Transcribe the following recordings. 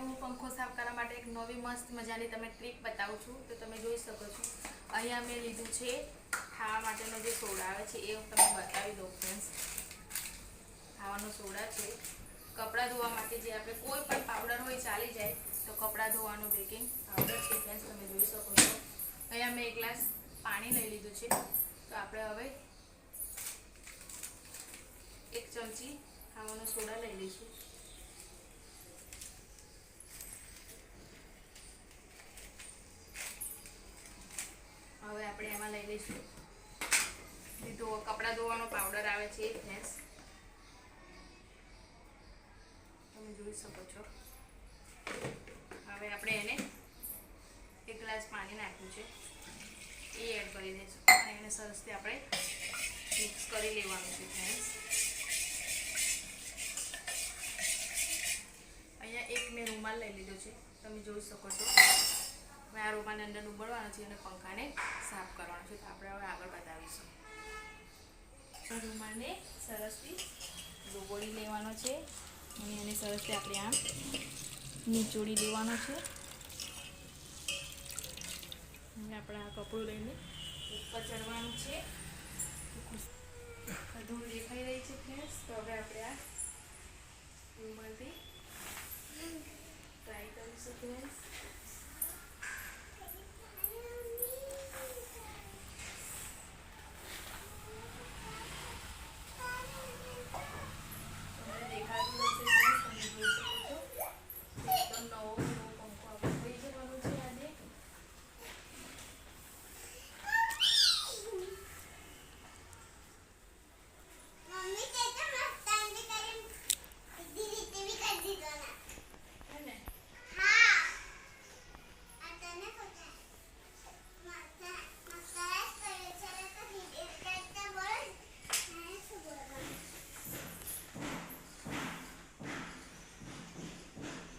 હું પંખો સાફ કરવા માટે એક નવી મસ્ત મજાની તમે ટ્રીક બતાવું છું, તો તમે જોઈ શકો છો. અહીંયા મેં લીધું છે ખાવા માટેનો જે સોડા આવે છે, એ હું તમને બતાવી દઉં ફ્રેન્ડ્સ ખાવાનો સોડા છે. કપડાં ધોવા માટે જે આપણે કોઈ પણ પાવડર હોય ચાલી જાય, તો કપડાં ધોવાનો બેકિંગ પાવડર છે ફ્રેન્ડ્સ તમે જોઈ શકો છો. અહીંયા મેં એક ગ્લાસ પાણી લઈ લીધું છે, તો આપણે હવે એક ચમચી ખાવાનો સોડા લઈ લઈશું હવે આપણે એમાં લઈ લઈશું કપડાં ધોવાનો પાવડર આવે છે એ તમે જોઈ શકો છો. હવે આપણે એને એક ગ્લાસ પાણી નાખ્યું છે. એ એડ કરી દઈશું. અને એને સરસથી આપણે મિક્સ કરી લેવાનું છે ફ્રેન્ડ્સ અહીંયા એક મેં રૂમાલ લઈ લીધો છે. તમે જોઈ શકો છો. હવે આ રૂમાલની અંદર ઉબળવાનો છે અને પંખાને સાફ કરવાનો છે. તો આપણે હવે આગળ બતાવીશું. રૂમાલને સરસથી ડોબોળી લેવાનો છે. અને એને સરસથી આપણે આમ નીચોડી લેવાનો છે. અને આપણે આ કપડું લઈને ઉપર ચડવાનું છે. ધૂળ દેખાઈ રહી છે ફ્રેન્ડ્સ તો હવે આપણે આ રૂમાલથી ટ્રાય કરીશું ફ્રેન્ડ્સ તમને દેખાતું હશે friends, તમે જોઈ શકો છો. એકદમ નવો નવો પંખો આપણે થઈ જવાનો છે આજે મમ્મી તે તો મસ્ત આંટી કરીને સીધી રીતે બી કરી દીધો ને હે ને હા આ તને ખોટા મસ્ત મસ્ત કરે છે તો સીધી રીતે બોલ મેં શું બોલવાનું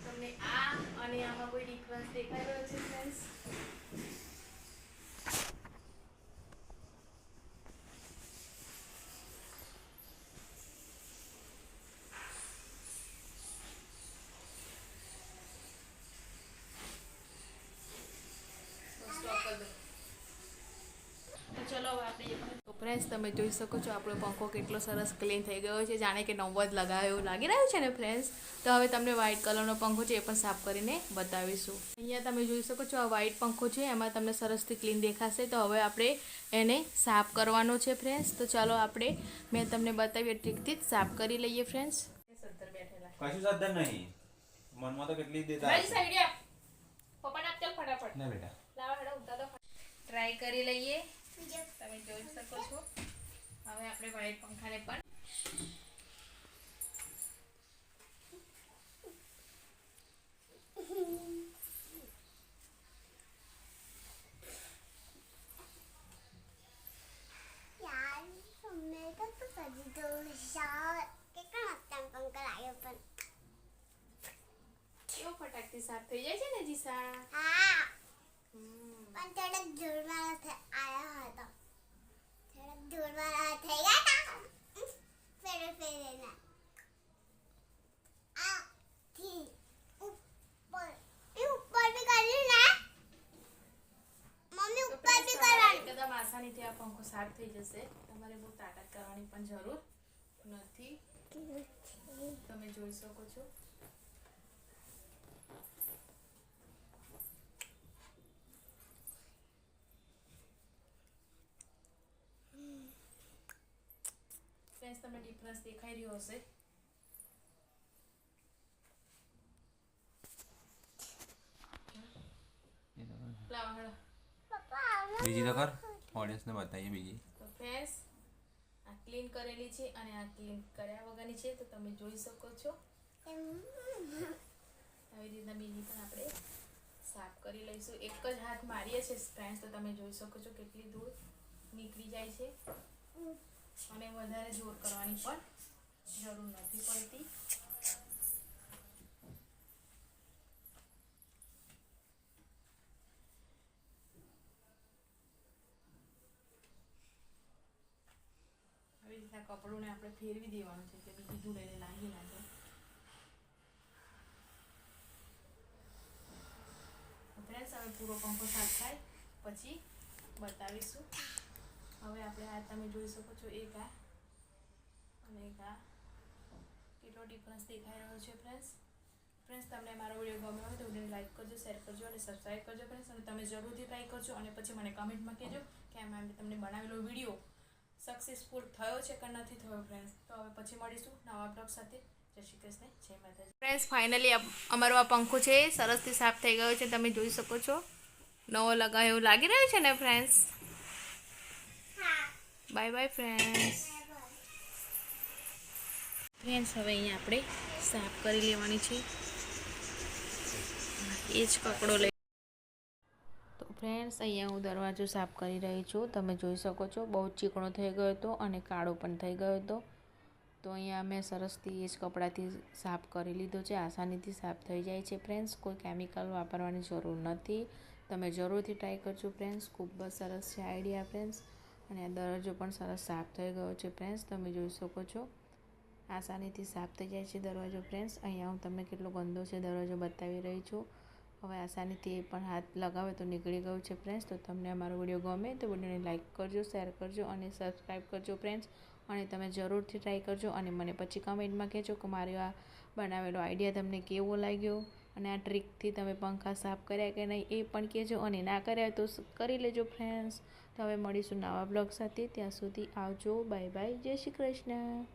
તમને આ અને આમાં કોઈ ડિફરન્સ દેખાઈ રહ્યો છે ફ્રેન્ડ્સ તો ચલો હવે આપણે એ પણ તો ફ્રેન્ડ્સ તમે જોઈ શકો છો આપણો પંખો કેટલો સરસ ક્લીન થઈ ગયો છે. જાણે કે નવો જ લગાવ્યો એવું લાગી રહ્યું છે ને ફ્રેન્ડ્સ તો હવે તમને વ્હાઇટ કલરનો પંખો છે એ પણ સાફ કરીને બતાવીશું. અહીંયા તમે જોઈ શકો છો આ વ્હાઇટ પંખો છે એમાં તમને સરસથી ક્લીન દેખાશે. તો હવે આપણે એને સાફ કરવાનો છે ફ્રેન્ડ્સ તો ચાલો આપણે મેં તમને બતાવી ટ્રીકથી જ સાફ કરી લઈએ ફ્રેન્ડ્સ કશું સાધન નહીં. મનમાં તો કેટલી દેતા હશે. પપ્પાને આપજો ફટાફટ. ના બેટા. લાવા હેડો ઉતારો. ટ્રાય કરી લઈએ. તમે જોઈ શકો છો હવે આપણે વ્હાઈટ પંખાને પણ યાર મમ્મી તો તો કરી દીધો શાળ કેટલો મસ્ત આમ પંખો લાગ્યો પણ કેવો ફટાકથી સાફ થઈ જાય છે ને જીસા હા હમ. પણ થોડાક ધૂળવાળા થ- હતો. થોડાક ધૂળવાળા થઈ ગયા તા. ફેરે ફેરેના આ થી ઉપર એ ઉપર બી કર્યું ને મમ્મી ઉપર બી કરવાનું. એકદમ આસાનીથી આ પંખો સાફ થઈ જશે. તમારે બહુ તાકાત કરવાની પણ જરૂર નથી. તમે જોઈ શકો છો. ફ્રેન્ડ્સ તમને ડિફરન્સ દેખાઈ રહ્યો હશે. બીજી તો કર ઓડિયન્સને બતાવીએ બીજી. તો ફ્રેન્ડ્સ આ ક્લીન કરેલી છે અને આ ક્લીન કર્યા વગરની છે તો તમે જોઈ શકો છો. આવી રીતના બીજી પણ આપણે સાફ કરી લઈશું. એક જ હાથ મારીએ છીએ ફ્રેન્ડ્સ તો તમે જોઈ શકો છો કેટલી દૂર નીકળી જાય છે. અને વધારે જોર કરવાની પણ જરૂર નથી પડતી. આવી રીતના કપડુંને આપણે ફેરવી દેવાનું છે કે બીજી ધૂળ એને લાગી ના જાય. પૂરો પંખો સાફ થાય. પછી બતાવીશું. હવે આપણે આ તમે જોઈ શકો છો, એક આ અને એક આ. કેટલો ડિફરન્સ દેખાઈ રહ્યો છે ફ્રેન્ડ્સ ફ્રેન્ડ્સ તમને મારો વીડિયો ગમ્યો હોય તો વિડીયોને લાઈક કરજો શેર કરજો અને સબસ્ક્રાઈબ કરજો ફ્રેન્ડ્સ અને તમે જરૂરથી ટ્રાય કરજો અને પછી મને કમેન્ટમાં કહેજો કે મેં તમને બનાવેલો વીડિયો સક્સેસફુલ થયો છે કે નથી થયો ફ્રેન્ડ્સ તો હવે પછી મળીશું નવા બ્લોગ સાથે. જય શ્રી કૃષ્ણ, જય માતાજી. ફ્રેન્ડ્સ ફાઇનલી અમારો આ પંખો છે, સરસથી સાફ થઈ ગયો છે, તમે જોઈ શકો છો. નવો લગાવ્યો એવું લાગી રહ્યું છે ને friends bye bye friends friends હવે અહીંયા આપણે સાફ કરી લેવાની છે. એ જ કપડો લઈ તો ફ્રેન્ડ્સ અહીંયા હું દરવાજો સાફ કરી રહી છું. તમે જોઈ શકો છો બહુ જ ચીકણો થઈ ગયો હતો અને કાળો પણ થઈ ગયો હતો. તો અહીંયા મેં સરસથી એ જ કપડાથી સાફ કરી લીધો છે. આસાનીથી સાફ થઈ જાય છે ફ્રેન્ડ્સ કોઈ કેમિકલ વાપરવાની જરૂર નથી. તમે જરૂરથી ટ્રાય કરજો ફ્રેન્ડ્સ ખૂબ જ સરસ છે આઈડિયા ફ્રેન્ડ્સ અને દરવાજો પણ સરસ સાફ થઈ ગયો છે ફ્રેન્ડ્સ તમે જોઈ શકો છો. આસાનીથી સાફ થઈ જાય છે દરવાજો ફ્રેન્ડ્સ અહીંયા હું તમને કેટલો ગંદો છે દરવાજો બતાવી રહી છું. હવે આસાનીથી એ પણ હાથ લગાવે તો નીકળી ગયું છે ફ્રેન્ડ્સ તો તમને અમારો વીડિયો ગમે તો વિડીયોને લાઇક કરજો શેર કરજો અને સબસ્ક્રાઈબ કરજો ફ્રેન્ડ્સ અને તમે જરૂરથી ટ્રાય કરજો અને મને પછી કમેન્ટમાં કહેજો કે મારો આ બનાવેલો આઈડિયા તમને કેવો લાગ્યો? અને આ ટ્રીકથી તમે પંખા સાફ કર્યા કે નહીં એ પણ કહેજો અને ના કર્યા તો કરી લેજો ફ્રેન્ડ્સ તો હવે મળીશું નવા બ્લોગ સાથે. ત્યાં સુધી આવજો. બાય બાય જય શ્રી કૃષ્ણ.